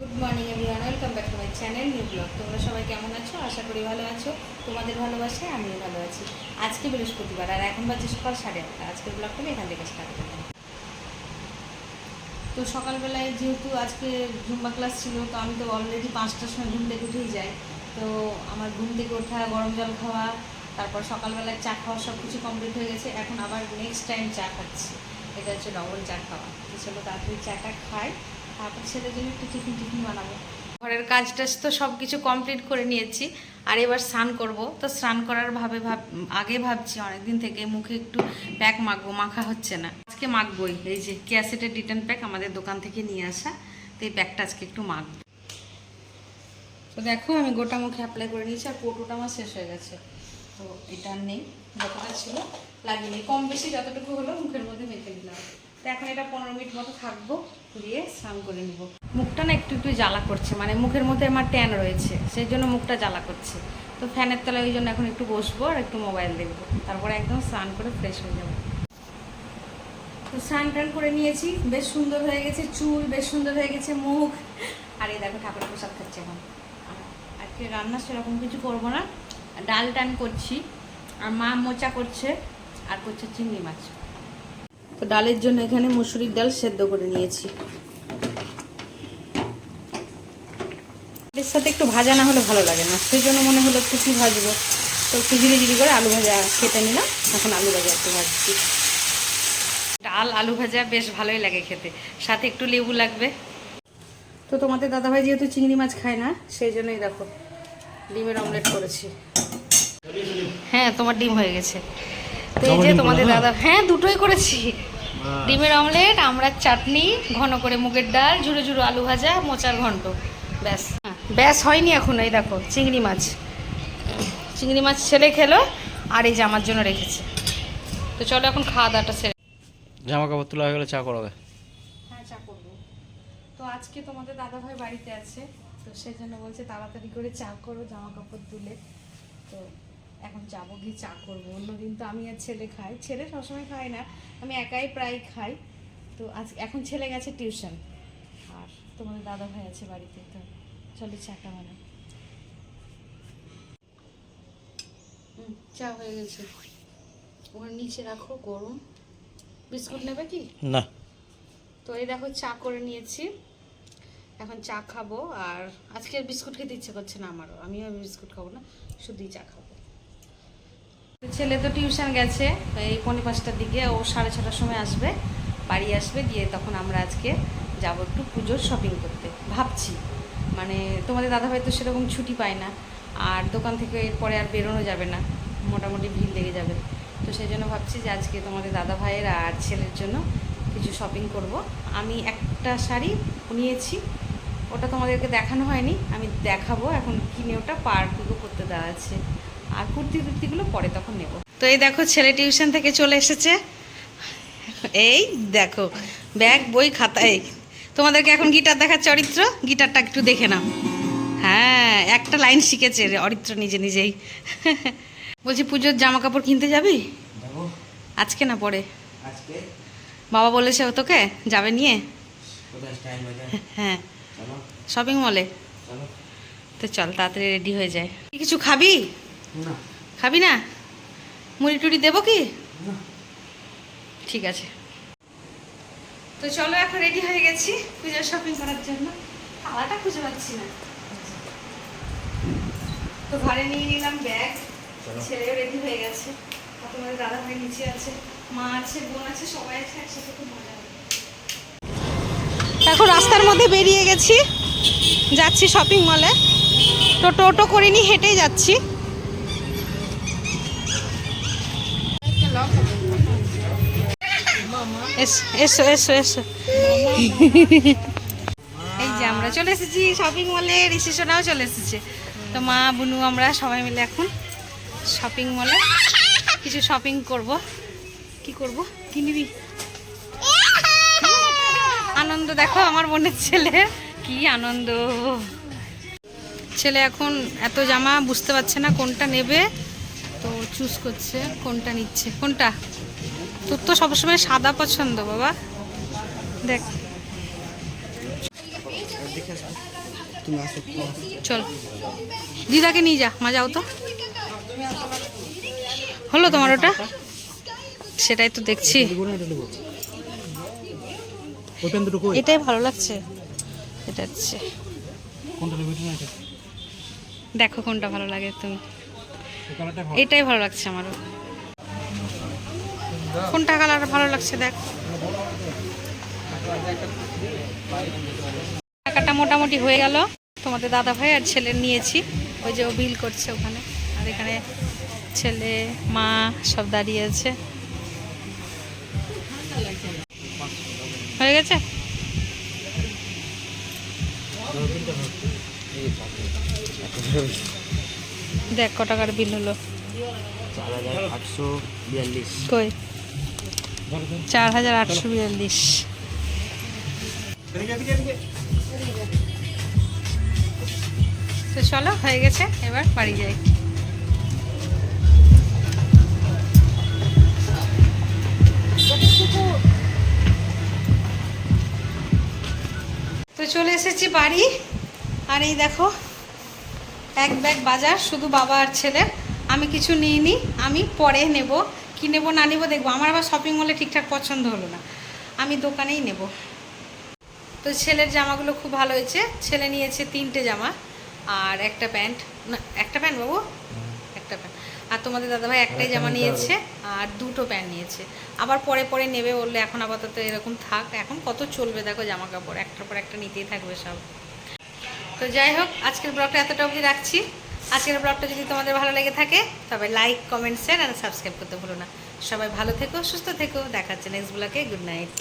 Good morning everyone welcome back to my channel new blog তোমরা সবাই কেমন আছো? আশা করি ভালো আছো। তোমাদের ভালোবাসায় আমিও ভালো আছি। আজকে বৃহস্পতিবার, আর এখন বাজে সকাল সাড়ে আটটা। আজকের ব্লগটাকে এখান থেকে স্টার্ট করলাম। তো সকালবেলায় যেহেতু আজকে জুম্বা ক্লাস ছিল, তো আমি তো অলরেডি পাঁচটার সময় ঘুম থেকে উঠেই যাই। তো আমার ঘুম থেকে ওঠা, গরম জল খাওয়া, তারপর সকালবেলায় চা খাওয়া সব কিছু কমপ্লিট হয়ে গেছে। এখন আবার নেক্সট টাইম চা খাচ্ছি। এটা হচ্ছে ডবল চা খাওয়া। তো চলো তাড়াতাড়ি চাটা খাই। তারপর ছেলের জন্য একটু টিফিন টিফিন বানাবো। ঘরের কাজ টাজ তো সব কিছু কমপ্লিট করে নিয়েছি, আর এবার স্নান করব। তো স্নান করার ভাবে ভাব, আগে ভাবছি অনেকদিন থেকে মুখে একটু প্যাক মাখবো, মাখা হচ্ছে না। আজকে মাখবই, এই যে ক্যাসেটের রিটার্ন প্যাক আমাদের দোকান থেকে নিয়ে আসা, তো এই প্যাকটা আজকে একটু মাখবো। তো দেখো, আমি গোটা মুখে অ্যাপ্লাই করে নিয়েছি, আর কোটোটা আমার শেষ হয়ে গেছে। তো এটা নেই, যতটা ছিল লাগিয়ে কম বেশি যতটুকু হলো মুখের মধ্যে মেখে নিলাম। তো এখন এটা পনেরো মিনিট মতো থাকব দিয়ে স্নান করে নিব। মুখটা না একটু একটু জ্বালা করছে মানে মুখের মধ্যে আমার ট্যান রয়েছে, সেই জন্য মুখটা জ্বালা করছে। তো ফ্যানের তলায় ওই জন্য এখন একটু বসবো আর একটু মোবাইল দেখব, তারপরে একদম স্নান করে ফ্রেশ হয়ে যাব। তো স্নান টান করে নিয়েছি, বেশ সুন্দর হয়ে গেছে, চুল বেশ সুন্দর হয়ে গেছে, মুখ। আর এই দেখো ঠাকুরের প্রসাদ খাচ্ছে এখন। আজকে রান্না সেরকম কিছু করব না, ডাল টান করছি, আর মা মোচা করছে, আর করছে চিংড়ি মাছ। ডালের জন্য এখানে মুসুরির ডাল সেদ্ধ করে নিয়েছি। এর সাথে একটু ভাজা না হলে ভালো লাগে না। সেই জন্য মনে হলো একটু কি ভাজবো। তো একটু জিরি জিরি করে আলু ভাজা খেতে নিলাম। এখন আলু ভাজা একটু ভাজছি। ডাল আলু ভাজা বেশ ভালোই লাগে খেতে। সাথে একটু লেবু লাগবে। তো তোমাদের দাদাভাই যেহেতু চিংড়ি মাছ খায় না সেই জন্যই দেখো ডিমের অমলেট করেছি। হ্যাঁ তোমার ডিম হয়ে গেছে। তো এই যে তোমাদের দাদা হ্যাঁ দুটোই করেছি। ডিমের অমলেট আমরা চাটনি ঘন করে মুগের ডাল ঝুড়ো ঝুড়ো আলু ভাজা মোচার ঘন্ট ব্যাস। হ্যাঁ, ব্যাস হয়নি এখন এই দেখো চিংড়ি মাছ। চিংড়ি মাছ ছেলে খেলো আর এই জামার জন্য রেখেছে। তো চলো এখন খাওয়া দাওয়াটা সেরে জামা কাপড় তোলা হয়ে গেলে চা করাবে। হ্যাঁ চা করব। তো আজকে তোমাদের দাদাভাই বাড়িতে আছে তো সেই জন্য বলছে তাড়াতাড়ি করে চা করো জামা কাপড় তুলে। তো এখন যাব গিয়ে চা করব। অন্যদিন তো আমি আর ছেলে খাই। ছেলে সবসময় খাই না আমি একাই প্রায় খাই। তো আজ এখন ছেলে গেছে টিউশন। আর তোমাদের দাদা ভাই আছে বাড়িতে তো চলো চাটা বানাই। হুম, চা হয়ে গেছে। ওখানে নিচে রাখো গরম। বিস্কুট নেবে কি? না। তো এই দেখো চা করে নিয়েছি। এখন চা খাব। আর আজকে বিস্কুট খেতে ইচ্ছে করছে না আমারও। আমিও বিস্কুট খাব না শুধুই চা খাব। ছেলে তো টিউশন গেছে এই পৌনে পাঁচটার দিকে ও সাড়ে ছটার সময় আসবে, বাড়ি আসবে, গিয়ে তখন আমরা আজকে যাব একটু পুজোর শপিং করতে। ভাবছি মানে তোমাদের দাদাভাই তো সেরকম ছুটি পায় না, আর দোকান থেকে এরপরে আর বেরোনো যাবে না, মোটামুটি ভিড় লেগে যাবে। তো সেই জন্য ভাবছি যে আজকে তোমাদের দাদা ভাইয়ের আর ছেলের জন্য কিছু শপিং করব। আমি একটা শাড়ি নিয়েছি, ওটা তোমাদেরকে দেখানো হয়নি, আমি দেখাবো এখন কিনে ওটা পার করতে দেওয়া আছে। আর কুর্তি টুর্তিগুলো পরে তখন নেব। তো এই দেখো ছেলে টিউশন থেকে চলে এসেছে। এই দেখো ব্যাগ বই খাতায় তোমাদেরকে এখন গিটার দেখার চরিত্র? গিটারটা একটু দেখে নাও। হ্যাঁ একটা লাইন শিখেছে রে অরিত্র নিজে নিজেই। বলছি পুজোর জামা কাপড় কিনতে যাবি? আজকে না পরে? বাবা বলেছে ও তোকে যাবে নিয়ে? হয়ে। শপিং মলে? তো চল তাড়াতাড়ি রেডি হয়ে যায়। তুই কিছু খাবি? খাবি না? মুড়ি টুড়ি দেবো কি? ঠিক আছে। তো চলো এখন রেডি হয়ে গেছি পূজার শপিং করার জন্য। তালাটা খুঁজে পাচ্ছি না। তো ঘরে নিয়ে নিলাম ব্যাগ ছেলেও রেডি হয়ে গেছে। তোমাদের দাদা ভাই নিচে আছে। মা আছে বোন আছে সবাই আছে একসাথে খুব মজা এখন রাস্তার মধ্যে বেরিয়ে গেছি। যাচ্ছি শপিং মলে তো টোটো করিনি হেঁটেই যাচ্ছি। এসো এসো এসো এই যে আমরা চলে এসেছি শপিং মলে রিসেপশনেও চলে এসেছে। তো মা, বুনু, আমরা সবাই মিলে এখন শপিং মলে কিছু শপিং করব। কি করব? কি নিবি? আনন্দ, দেখো আমার বোনের ছেলে। কি আনন্দ। ছেলে এখন এত জামা বুঝতে পারছে না কোনটা নেবে। তো চুজ করছে, কোনটা নিচ্ছে। কোনটা? তোর তো সবসময় সাদা পছন্দ, বাবা। দেখ। চল। দিদাকে নিয়ে যা, মা যাও তো। হলো তোমার ওটা? সেটাই তো দেখছি। এটাই ভালো লাগছে। এটা হচ্ছে। দেখো কোনটা ভালো লাগে তুমি। এটাই ভালো লাগছে আমারও। কোনটা কালার ভালো লাগছে দেখ? টাকাটা মোটামুটি হয়ে গেল। তোমাদের দাদা ভাই আর ছেলে নিয়েছি। ওই যে ও বিল করছে ওখানে। আর এখানে ছেলে মা সব দাঁড়িয়ে আছে। হয়ে গেছে? দেখ ক টাকার বিল হলো? কই? চার হাজার আটশো বিয়াল্লিশ। তো চলো, হয়ে গেছে, এবার বাড়ি যাই। তো চলে এসেছি বাড়ি। আর এই দেখো, এক ব্যাগ বাজার, শুধু বাবা আর ছেলে। আমি কিছু নিইনি, আমি পরে নেব। কি নেব না নেব দেখব। আমার আবার শপিং মলে ঠিকঠাক পছন্দ হলো না। আমি দোকানেই নেব। তো ছেলের জামাগুলো খুব ভালো হয়েছে। ছেলে নিয়েছে তিনটে জামা আর একটা প্যান্ট। না একটা প্যান্ট বাবু? একটা প্যান্ট। আর তোমাদের দাদাভাই একটাই জামা নিয়েছে আর দুটো প্যান্ট নিয়েছে। আবার পরে পরে নেবে বললে এখন আপাতত এরকম থাক। এখন কত চলবে দেখো জামা কাপড়। একটার পর একটা নিতেই থাকবে সব। তো যাই হোক আজকের ব্লগটা এতটা অবধি রাখছি। আজকের ব্লগটা যদি তোমাদের ভালো লেগে থাকে, তবে লাইক কমেন্ট শেয়ার আর সাবস্ক্রাইব করতে ভুলো না। সবাই ভালো থেকো, সুস্থ থেকো। দেখাচ্ছে নেক্সট ব্লগে গুড নাইট